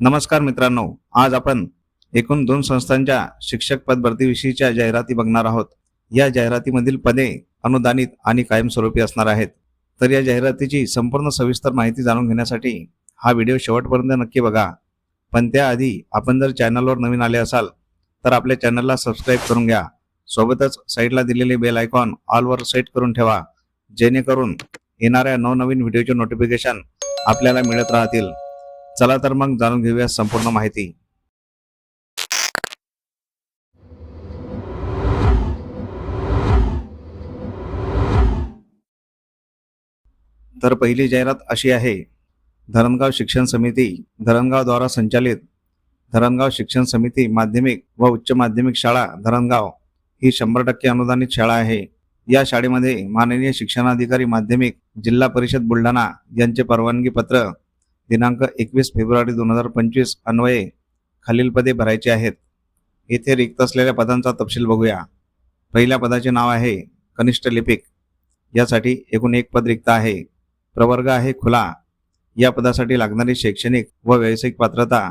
नमस्कार मित्रांनो आज आपण एकूण दोन संस्थांच्या शिक्षक पद भरतीविषयीच्या जाहिराती बघणार आहोत. या जाहिरातीमधील पदे अनुदानित आणि कायमस्वरूपी असणार आहेत. तर या जाहिरातीची संपूर्ण सविस्तर माहिती जाणून घेण्यासाठी हा व्हिडिओ शेवटपर्यंत नक्की बघा. पण त्याआधी आपण जर चॅनलवर नवीन आले असाल तर आपल्या चॅनलला सबस्क्राईब करून घ्या. सोबतच साईडला दिलेले बेल आयकॉन ऑलवर सेट करून ठेवा जेणेकरून येणाऱ्या नवनवीन व्हिडिओचे नोटिफिकेशन आपल्याला मिळत राहतील. चला तर मग जाणून घेऊया संपूर्ण माहिती. तर पहिली जाहिरात अशी आहे धरणगाव शिक्षण समिती धरणगावद्वारा संचालित धरणगाव शिक्षण समिती माध्यमिक व उच्च माध्यमिक शाळा धरणगाव ही शंभर टक्के अनुदानित शाळा आहे. या शाळेमध्ये माननीय शिक्षणाधिकारी माध्यमिक जिल्हा परिषद बुलढाणा यांचे परवानगी पत्र दिनांक एकवीस फेब्रुवारी दोन हजार पंचवीस अन्वये खालील पदे भरायची आहेत. येथे रिक्त असलेल्या पदांचा तपशील बघूया. पहिल्या पदाचे नाव आहे कनिष्ठ लिपिक. यासाठी एकूण एक पद रिक्त आहे. प्रवर्ग आहे खुला. या पदासाठी लागणारी शैक्षणिक व व्यावसायिक पात्रता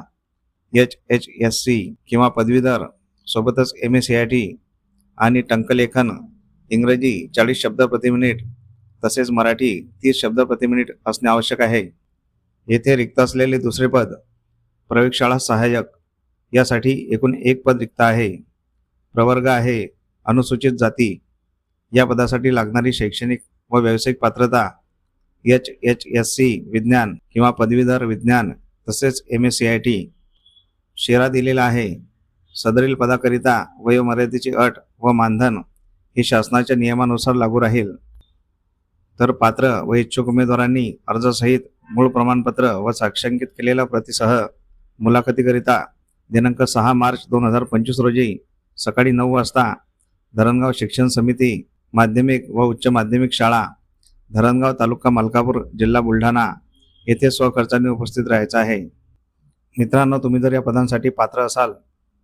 एच एच एस सी किंवा पदवीधर सोबतच M S C I T आणि टंकलेखन इंग्रजी चाळीस शब्द प्रति मिनिट तसेच मराठी तीस शब्द प्रति मिनिट असणे आवश्यक आहे. येथे रिक्त असलेले दुसरे पद प्रयोगशाळा सहाय्यक यासाठी एकूण एक पद रिक्त आहे. प्रवर्ग आहे. अनुसूचित जाती या पदासाठी लागणारी शैक्षणिक व व्यावसायिक पात्रता एच एच एस सी विज्ञान किंवा पदवीधर विज्ञान तसेच M S C I T शेरा दिलेला आहे. सदरील पदाकरिता वयोमर्यादेची अट व मानधन हे शासनाच्या नियमानुसार लागू राहील. तर पात्र व इच्छुक उमेदवारांनी अर्जासहित मूळ प्रमाणपत्र व साक्षांकित केलेल्या प्रतिसह मुलाखतीकरिता दिनांक सहा मार्च दोन हजार पंचवीस रोजी सकाळी नऊ वाजता धरणगाव शिक्षण समिती माध्यमिक व उच्च माध्यमिक शाळा धरणगाव तालुका मलकापूर जिल्हा बुलढाणा येथे स्वखर्चाने उपस्थित राहायचं आहे. मित्रांनो तुम्ही जर या पदांसाठी पात्र असाल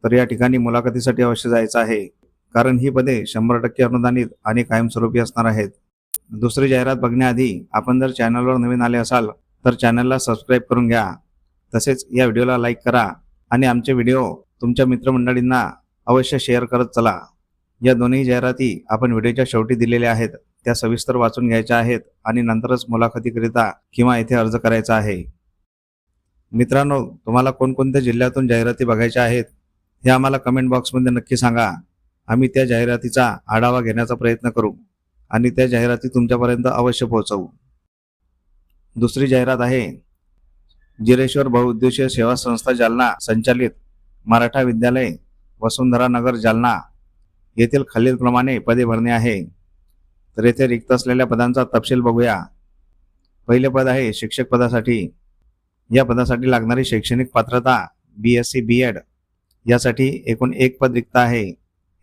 तर या ठिकाणी मुलाखतीसाठी अवश्य जायचं आहे कारण ही पदे शंभर टक्के अनुदानित आणि कायमस्वरूपी असणार आहेत. दुसरी जाहिरात बघण्याआधी आपण जर चॅनलवर नवीन आले असाल तर चॅनलला सबस्क्राईब करून घ्या. तसेच या व्हिडिओला लाईक करा आणि आमचे व्हिडिओ तुमच्या मित्रमंडळींना अवश्य शेअर करत चला. या दोन्ही जाहिराती आपण व्हिडिओच्या शेवटी दिलेल्या आहेत. त्या सविस्तर वाचून घ्यायच्या आहेत आणि नंतरच मुलाखतीकरिता किंवा येथे अर्ज करायचा आहे. मित्रांनो तुम्हाला कोणकोणत्या जिल्ह्यातून जाहिराती बघायच्या आहेत हे आम्हाला कमेंट बॉक्समध्ये नक्की सांगा. आम्ही त्या जाहिरातीचा आढावा घेण्याचा प्रयत्न करू आणि त्या जाहिराती तुमच्यापर्यंत अवश्य पोहोचवू. दुसरी जाहिरात आहे. जिरेश्वर बहुउद्देशीय सेवा संस्था जालना संचालित मराठा विद्यालय वसुंधरा नगर जालना. येथील खालीलप्रमाणे पदे भरणे आहे. तर येथे रिक्त असलेल्या पदांचा तपशील बघूया. पहिले पद आहे शिक्षक पदासाठी. या पदासाठी लागणारी शैक्षणिक पात्रता B S C B Ed यासाठी एकूण एक पद रिक्त आहे.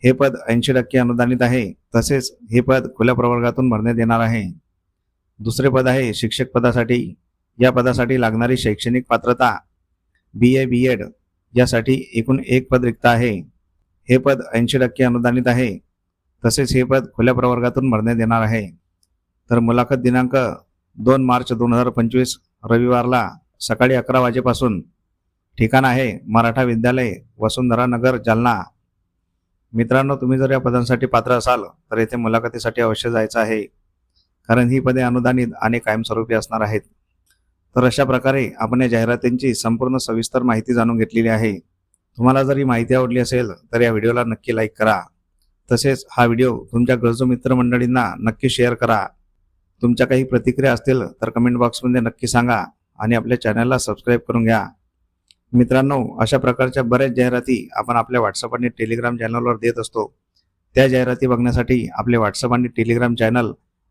हे पद ऐंशी टक्के अनुदानित आहे. तसेच हे पद खुल्या प्रवर्गातून भरण्यात येणार आहे. दुसरे पद आहे शिक्षक पदासाठी. या पदासाठी लागणारी शैक्षणिक पात्रता बी ए बी एड यासाठी एकूण एक पद रिक्त आहे. हे पद ऐंशी टक्के अनुदानित आहे. तसेच हे पद खुल्या प्रवर्गातून भरण्यात येणार आहे. तर मुलाखत दिनांक दोन मार्च दोन हजार पंचवीस रविवारला सकाळी अकरा वाजेपासून ठिकाण आहे मराठा विद्यालय वसुंधरा नगर जालना. मित्रांनो तुम्ही जर या पदांसाठी पात्र असाल तर येथे मुलाखतीसाठी अवश्य जायचं आहे. कारण ही पदे अनुदानित आणि कायमस्वरूपी असणार आहेत. तर अशा प्रकारे आपण या जाहिरातींची संपूर्ण सविस्तर माहिती जाणून घेतलेली आहे. तुम्हाला जर ही माहिती आवडली असेल तर या व्हिडिओला नक्की लाईक करा. तसेच हा व्हिडिओ तुमच्या गरजू मित्रमंडळींना नक्की शेअर करा. तुमच्या काही प्रतिक्रिया असतील तर कमेंट बॉक्समध्ये नक्की सांगा आणि आपल्या चॅनलला सबस्क्राईब करून घ्या. मित्रांनो अशा प्रकारच्या बऱ्याच जाहिराती आपण आपल्या व्हॉट्सअप आणि टेलिग्राम चॅनलवर देत असतो. त्या जाहिराती बघण्यासाठी आपले व्हॉट्सअप आणि टेलिग्राम चॅनल